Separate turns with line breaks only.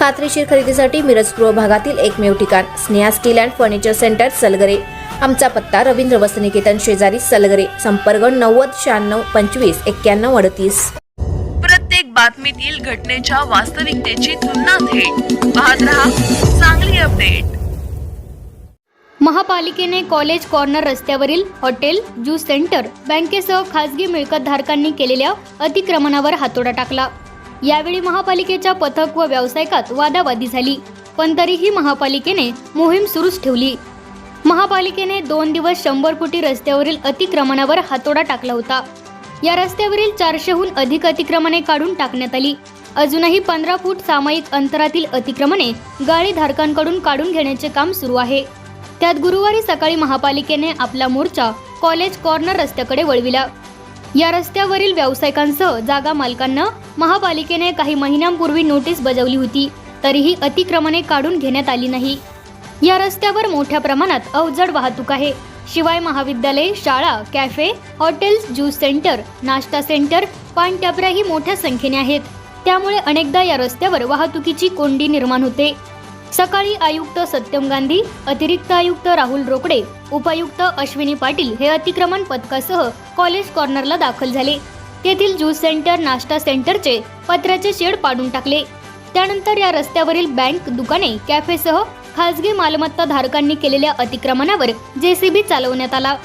खात्रीशीर खरेदीसाठी मिरज पूर्व भागातील एकमेव ठिकाण Sneha steel and furniture centre Salgare. आमचा पत्ता रवींद्र वसनिकेतन शेजारी सलगरे संपर्क नव्वद शहाण्णव पंचवीस एक्क्याण्णव अडतीस.
प्रत्येक बातमीतील घटनेच्या वास्तविकतेची तुलना थेट. पाहत रहा चांगली अपडेट.
महापालिकेने कॉलेज कॉर्नर रस्त्यावरील हॉटेल ज्यूस सेंटर बँकेसह खासगी मिळकतधारकांनी केलेल्या अतिक्रमणावर हातोडा टाकला. यावेळी महापालिकेच्या पथक व व्यावसायिकात वादावादी झाली. पण तरीही महापालिकेने मोहीम सुरूच ठेवली. महापालिकेने दोन दिवस शंभर फुटी रस्त्यावरील अतिक्रमणावर हातोडा टाकला होता. या रस्त्यावरील चारशेहून अधिक अतिक्रमणे काढून टाकण्यात आली. अजूनही पंधरा फूट सामायिक अंतरातील अतिक्रमणे गाडीधारकांकडून काढून घेण्याचे काम सुरू आहे. त्यात गुरुवारी सकाळी महापालिकेने आपला मोर्चा कॉलेज कॉर्नर रस्त्याकडे वळविला. या रस्त्यावरील व्यावसायिकांसह जागा मालकांना महापालिकेने काही महिन्यांपूर्वी नोटीस बजावली होती. तरीही अतिक्रमणे काढून घेण्यात आली नाही. या रस्त्यावर मोठ्या प्रमाणात अवजड वाहतूक आहे. शिवाय महाविद्यालय शाळा कॅफे हॉटेल्स ज्यूस सेंटर नाश्ता सेंटर पानटपऱ्या मोठ्या संख्येने आहेत. त्यामुळे अनेकदा या रस्त्यावर वाहतुकीची कोंडी निर्माण होते. सकाळी आयुक्त सत्यम गांधी अतिरिक्त आयुक्त राहुल रोकडे उपायुक्त अश्विनी पाटील हे अतिक्रमण पथकासह कॉलेज कॉर्नरला दाखल झाले. तेथील ज्यूस सेंटर नाश्ता सेंटरचे पत्र्याचे शेड पाडून टाकले. त्यानंतर या रस्त्यावरील बँक दुकाने कॅफेसह खासगी मालमत्ता धारकांनी केलेल्या अतिक्रमणावर जेसीबी चालवण्यात आला.